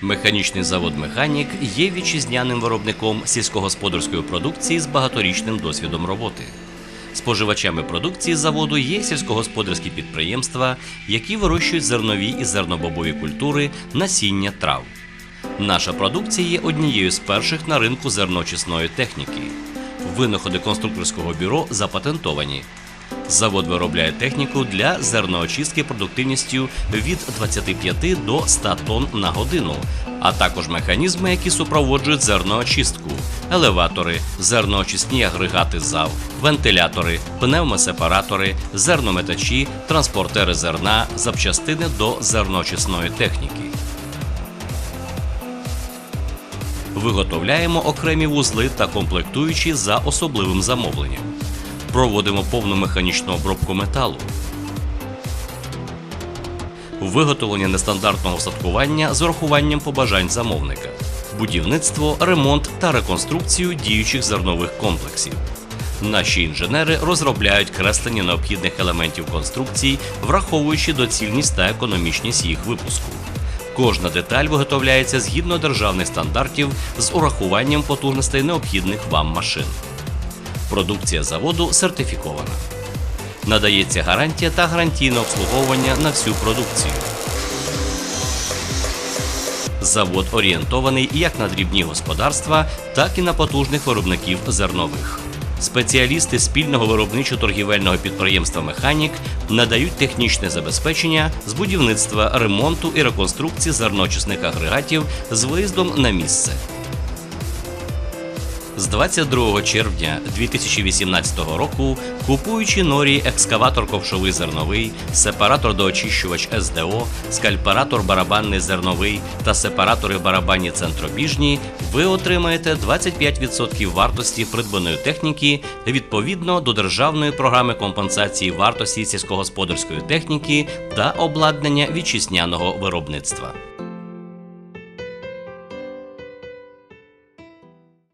Механічний завод Механік є вітчизняним виробником сільськогосподарської продукції з багаторічним досвідом роботи. Споживачами продукції заводу є сільськогосподарські підприємства, які вирощують зернові і зернобобові культури, насіння трав. Наша продукція є однією з перших на ринку зерночисної техніки. Винаходи конструкторського бюро запатентовані. Завод виробляє техніку для зерноочистки продуктивністю від 25 до 100 тонн на годину, а також механізми, які супроводжують зерноочистку, елеватори, зерноочисні агрегати ЗАВ, вентилятори, пневмосепаратори, зернометачі, транспортери зерна, запчастини до зерноочисної техніки. Виготовляємо окремі вузли та комплектуючі за особливим замовленням. Проводимо повну механічну обробку металу. Виготовлення нестандартного устаткування з урахуванням побажань замовника, будівництво, ремонт та реконструкцію діючих зернових комплексів. Наші інженери розробляють креслення необхідних елементів конструкцій, враховуючи доцільність та економічність їх випуску. Кожна деталь виготовляється згідно державних стандартів з урахуванням потужностей необхідних вам машин. Продукція заводу сертифікована. Надається гарантія та гарантійне обслуговування на всю продукцію. Завод орієнтований як на дрібні господарства, так і на потужних виробників зернових. Спеціалісти спільного виробничо-торгівельного підприємства Механік надають технічне забезпечення з будівництва, ремонту і реконструкції зерночисних агрегатів з виїздом на місце. З 22 червня 2018 року, купуючи норі екскаватор ковшовий зерновий, сепаратор доочищувач СДО, скальпаратор барабанний зерновий та сепаратори барабанні центробіжні, ви отримаєте 25% вартості придбаної техніки відповідно до державної програми компенсації вартості сільськогосподарської техніки та обладнання вітчизняного виробництва.